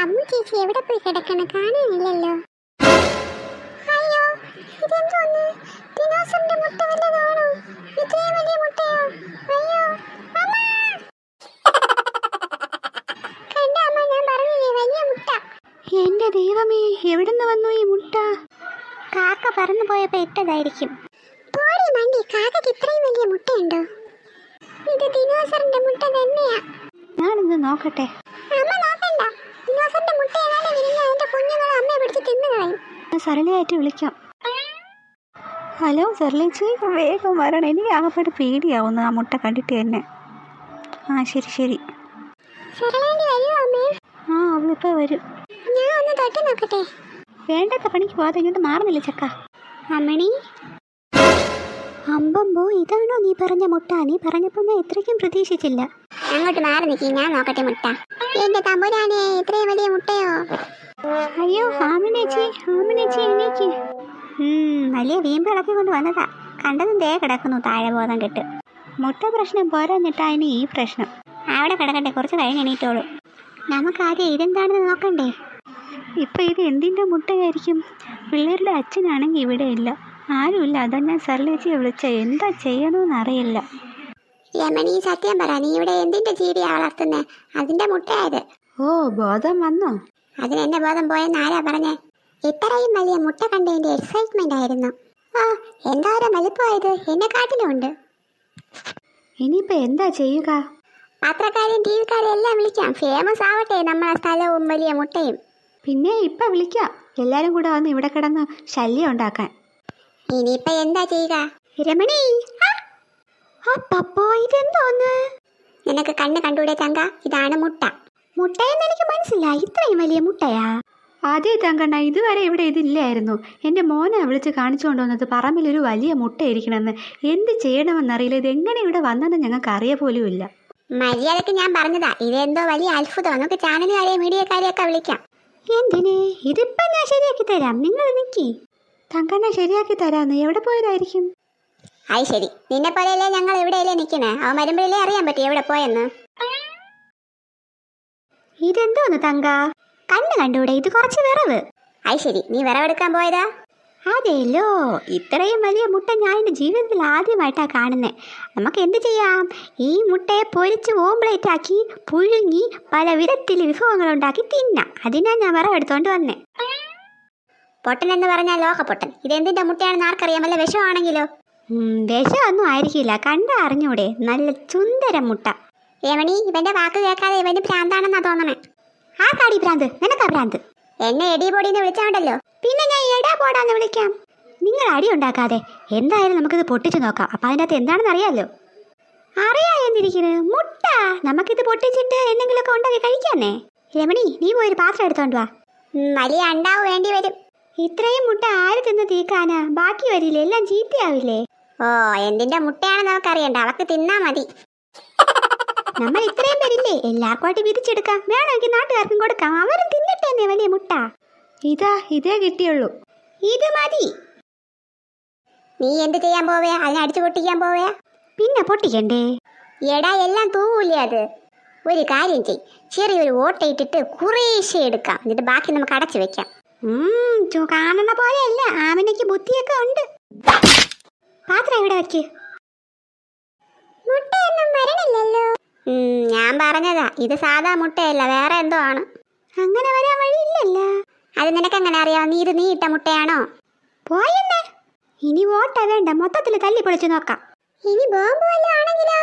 അമ്മു ചേച്ചി എവിടെ പോയി കിടക്കണ? കാണാനില്ലല്ലോ. അയ്യോ ഇതെന്തോന്ന്? ദിനോസറിന്റെ മുട്ട വല്ലതാണോ? ഇത്രയും വലിയ മുട്ടയോ? അയ്യോ അമ്മ! കണ്ട അമ്മ ഞാൻ പറഞ്ഞില്ലേ വലിയ മുട്ട. എന്റെ ദൈവമേ എവിടുന്ന് വന്നു ഈ മുട്ട? കാക്ക പറന്നു പോയപ്പോ ഇട്ടതായിരിക്കും. പോടി മണ്ടി കാക്കയ്ക്ക് ഇത്രയും വലിയ മുട്ടയുണ്ടോ? ഇത് ദിനോസറിന്റെ മുട്ട തന്നെയാ. ഞാനിന്ന് നോക്കട്ടെ. ഞാൻ സരളയായിട്ട് വിളിക്കാം. ഹലോ സെർലിച്ചി വേഗം വരണം. എനിക്ക് ആകപ്പാട് പേടിയാവുന്നു ആ മുട്ട കണ്ടിട്ട് തന്നെ. ആ ശരി ശരി. ആ അവളിപ്പോൾ വരും. ഞാൻ ഒന്ന് തൊട്ട് നോക്കട്ടെ. വേണ്ടാത്ത പണിക്ക് പോകാതെ ഇങ്ങോട്ട് മാറുന്നില്ല ചക്ക. അമ്മണി? അമ്പമ്പോ ഇതാണോ നീ പറഞ്ഞ മുട്ട? നീ പറഞ്ഞപ്പോൾ ഞാൻ ഇത്രയ്ക്കും പ്രതീക്ഷിച്ചില്ല. അങ്ങോട്ട് മാറി നിൽക്കി ഞാൻ നോക്കട്ടെ മുട്ട. എന്റെ തമ്പുരാനെ ഇത്രയും വലിയ മുട്ടയോ? അയ്യോ ഹാമിനേച്ചി ഹാമിനേച്ചി എണീക്ക്. വലിയ വീമ്പ് ഇളക്കി കൊണ്ട് വന്നതാ. കണ്ടതും ദേ കിടക്കുന്നു താഴെ ബോധം കെട്ട്. മുട്ട പ്രശ്നം പോരാഞ്ഞിട്ടാ ഇനി ഈ പ്രശ്നം. അവിടെ കിടക്കട്ടെ കുറച്ച് കഴിഞ്ഞ് എണീറ്റോളൂ. നമുക്ക് ആദ്യം ഇതെന്താണെന്ന് നോക്കണ്ടേ? ഇപ്പം ഇത് എന്തിന്റെ മുട്ടയായിരിക്കും? പിള്ളേരുടെ അച്ഛനാണെങ്കിൽ ഇവിടെ ഇല്ല. ആരുമില്ല. അതാ ഞാൻ സർലേച്ചിയെ വിളിച്ച. എന്താ ചെയ്യണമെന്ന് അറിയില്ല. യമനി സത്യം പറ. നീ ഇവിടെ എന്തിന്റെ ജീവിയാ വളർത്തുന്നേ? അതിന്റെ മുട്ടയായത് ഓ ബോധം വന്നോ? അതിന് എന്നെ ബോധം പോയെന്ന് ആരാ പറഞ്ഞേ? ഇത്രയും വലിയ മുട്ട കണ്ടതിന്റെ എക്സൈറ്റ്മെന്റ് ആയിരുന്നു. ആ എന്തോരം വലിപ്പമായത് എന്നെ കാട്ടിലുണ്ട് ഇനിയിപ്പോ എന്താ ചെയ്യുക? പത്രക്കാരെയും ടി വിക്കാരെയും എല്ലാം വിളിക്കാം. ഫേമസ് ആവട്ടെ നമ്മളെ സ്ഥലവും വലിയ മുട്ടയും. പിന്നെ ഇപ്പൊ വിളിക്കാം. എല്ലാരും കൂടെ വന്ന് ഇവിടെ കിടന്ന് ശല്യം ഉണ്ടാക്കാൻ. ഇനിയിപ്പൊ എന്താ ചെയ്യുക? രമണി. ഇതെന്തോന്ന് നിനക്ക് കണ്ണ് കണ്ടൂടെ തങ്ക ഇതാണ് മുട്ട. മുട്ടയെന്ന് എനിക്ക് മനസ്സിലായി. ഇത്രയും വലിയ മുട്ടയാ? അതേ തങ്കണ്ണ ഇതുവരെ ഇവിടെ ഇതില്ലായിരുന്നു. എന്റെ മോനെ വിളിച്ച് കാണിച്ചു കൊണ്ടുവന്നത് പറമ്പിലൊരു വലിയ മുട്ട ഇരിക്കണമെന്ന് എന്ത് ചെയ്യണമെന്നറിയില്ല. ഇത് എങ്ങനെ ഇവിടെ വന്നെന്ന് ഞങ്ങൾക്ക് അറിയ പോലുമില്ല. മര്യാദയ്ക്ക് ഞാൻ പറഞ്ഞതാ. ഇതെന്തോ വലിയ അത്ഭുതം നമുക്ക് ചാനലുകാരെ മീഡിയക്കാരെയൊക്കെ വിളിക്കാം. എന്തിന്? ഇതിപ്പം ഞാൻ ശരിയാക്കി തരാം. നിങ്ങൾ നിൽക്കി തങ്കണ്ണ ശരിയാക്കി തരാന്ന് എവിടെ പോയതായിരിക്കും? അത് ശരി. നിന്നെ പോലെയല്ലേ ഞങ്ങൾ എവിടെയല്ലേ നിൽക്കണേ? അവൻ വരുമ്പോഴല്ലേ അറിയാൻ പറ്റും എവിടെ പോയെന്ന്. ഇതെന്തോന്ന് തങ്ക? കണ്ണ് കണ്ടൂടെ ഇത് കുറച്ച് വിറവ്. അത് ശരി നീ വിറവെടുക്കാൻ പോയതാ? അതെല്ലോ ഇത്രയും വലിയ മുട്ട ഞാൻ എന്റെ ജീവിതത്തിൽ ആദ്യമായിട്ടാണ് കാണുന്നത് നമുക്ക് എന്ത് ചെയ്യാം? ഈ മുട്ടയെ പൊരിച്ച് ഓംപ്ലേറ്റ് ആക്കി പുഴുങ്ങി പല വിധത്തിൽ വിഭവങ്ങൾ ഉണ്ടാക്കി തിന്നാം. അതിനാ ഞാൻ വിറവെടുത്തോണ്ട് വന്നേ. പൊട്ടൻ എന്ന് പറഞ്ഞാൽ ലോക പൊട്ടൻ ഇതെന്തിന്റെ മുട്ടയാണെന്ന് ആർക്കറിയാമല്ല വിഷമാണെങ്കിലോ? വിഷമൊന്നും ആയിരിക്കില്ല. കണ്ട അറിഞ്ഞൂടെ? നല്ല സുന്ദര മുട്ട. രമണി ഇവന്റെ വാക്ക് കേൾക്കാതെ ഇവന് ഭ്രാന്താണെന്നാ തോന്നണേ. ആ കാടി ഭ്രാന്ത്? നിനക്കാ ഭ്രാന്ത്? എന്നെ എടി പൊടിന്ന് വിളിച്ചാണ്ടല്ലോ. പിന്നെ ഞാൻ എടാ പോടാന്ന് വിളിക്കാം. നിങ്ങൾ അടി ഉണ്ടാക്കാതെ എന്തായാലും നമുക്കിത് പൊട്ടിച്ചു നോക്കാം. അപ്പം അതിന്റെ അകത്ത് എന്താണെന്ന് അറിയാമല്ലോ അറിയാ എന്നിരിക്കുന്നത് മുട്ട. നമുക്കിത് പൊട്ടിച്ചിട്ട് എന്തെങ്കിലുമൊക്കെ ഉണ്ടാക്കി കഴിക്കാന്നേ. രമണി നീ പോയൊരു പാത്രം എടുത്തോണ്ട് വാ. വലിയ അണ്ടാവ് വേണ്ടി വരും. ഇത്രയും മുട്ട ആര് തിന്ന് തീക്കാനാ? ബാക്കി വരില്ലേ? എല്ലാം ചീത്തയാവില്ലേ? ഓ എന്തിന്റെ മുട്ടയാണെന്ന് നമുക്കറിയണ്ട. അവക്ക് തിന്നാ മതി. നമ്മൾ ഇത്രയും പേരില്ലേ? എല്ലാവർക്കുമായിട്ട് വിരിച്ചെടുക്കാം. വേണമെങ്കിൽ നാട്ടുകാർക്കും കൊടുക്കാം. അവരും തിന്നിട്ടേ തന്നെ വലിയ മുട്ട. ഇതാ ഇതേ കിട്ടിയുള്ളൂ. ഇത് മതി. നീ എന്ത് ചെയ്യാൻ പോവേ? അതിനെ അടിച്ചു പൊട്ടിക്കാൻ പോവേ? പിന്നെ പൊട്ടിക്കണ്ടേ? എടാ എല്ലാം തൂവൂലേ അത്? ഒരു കാര്യം ചെയ് ചെറിയൊരു ഓട്ടയിട്ടിട്ട് കുറേശ്ശെ എടുക്കാം. എന്നിട്ട് ബാക്കി നമുക്ക് അടച്ചു വെക്കാം. കാണുന്ന പോലെയല്ല. ആമിനയ്ക്ക് ബുദ്ധിയൊക്കെ ഉണ്ട്. പാത്രം ഇവിടെ വെക്ക്? മുട്ടയൊന്നും പറഞ്ഞതാ. ഇത് സാധാ മുട്ടയല്ല വേറെ എന്തോ ആണ്. അങ്ങനെ വരാൻ വഴിയില്ലല്ലോ. അത് നിനക്ക് എങ്ങനെ അറിയാം? നീ ഇത് നീ ഇട്ട മുട്ടയാണോ? പോയെന്നെ. ഇനി ഓട്ട വേണ്ട മൊത്തത്തിൽ തല്ലി പൊളിച്ചു നോക്കാം. ഇനി ബോംബ് വല്ലതും ആണെങ്കിലോ?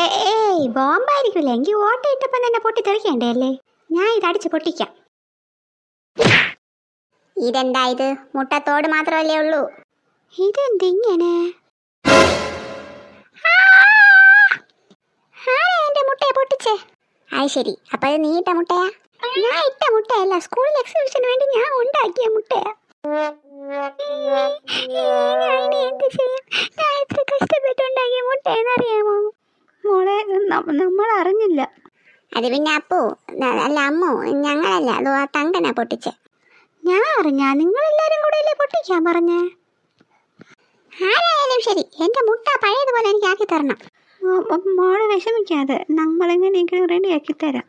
ഏയ് ബോംബായിരിക്കില്ല. എങ്കിൽ ഓട്ട ഇട്ടപ്പം തന്നെ പൊട്ടി തെറിക്കണ്ടേ അല്ലേ ഞാൻ ഇത് അടിച്ച് പൊട്ടിക്കാം. ഇതെന്താ ഇത്? മുട്ടത്തോട് മാത്രമല്ലേ ഉള്ളൂ. ഇതെന്തിങ്ങനെ? അത് ശരി. അപ്പൊ അത് നീ ഇട്ട മുട്ടയാ? ഞാൻ ഇട്ട മുട്ടയല്ല. സ്കൂളിൽ എക്സിബിഷന് വേണ്ടി ഞാൻ ഉണ്ടാക്കിയ മുട്ടയാ. എന്ത് ചെയ്യും? ഞാൻ എത്ര കഷ്ടപ്പെട്ടുണ്ടാക്കിയ മുട്ടയെന്നറിയാമോ മോളെ നമ്മൾ അറിഞ്ഞില്ല. അത് പിന്നെ അപ്പു അല്ല അമ്മു ഞങ്ങളല്ല. അതോ ആ തങ്കനാ പൊട്ടിച്ചേ? ഞാൻ അറിഞ്ഞ. നിങ്ങൾ എല്ലാരും കൂടെ അല്ലേ പൊട്ടിക്കാൻ പറഞ്ഞേ? ആരായാലും ശരി. എന്റെ മുട്ട പഴയതുപോലെ എനിക്ക് ആക്കി തരണം. മോൾ വിഷമിക്കാതെ നമ്മളെങ്ങനെയെങ്കിലും റെഡിയാക്കി തരാം.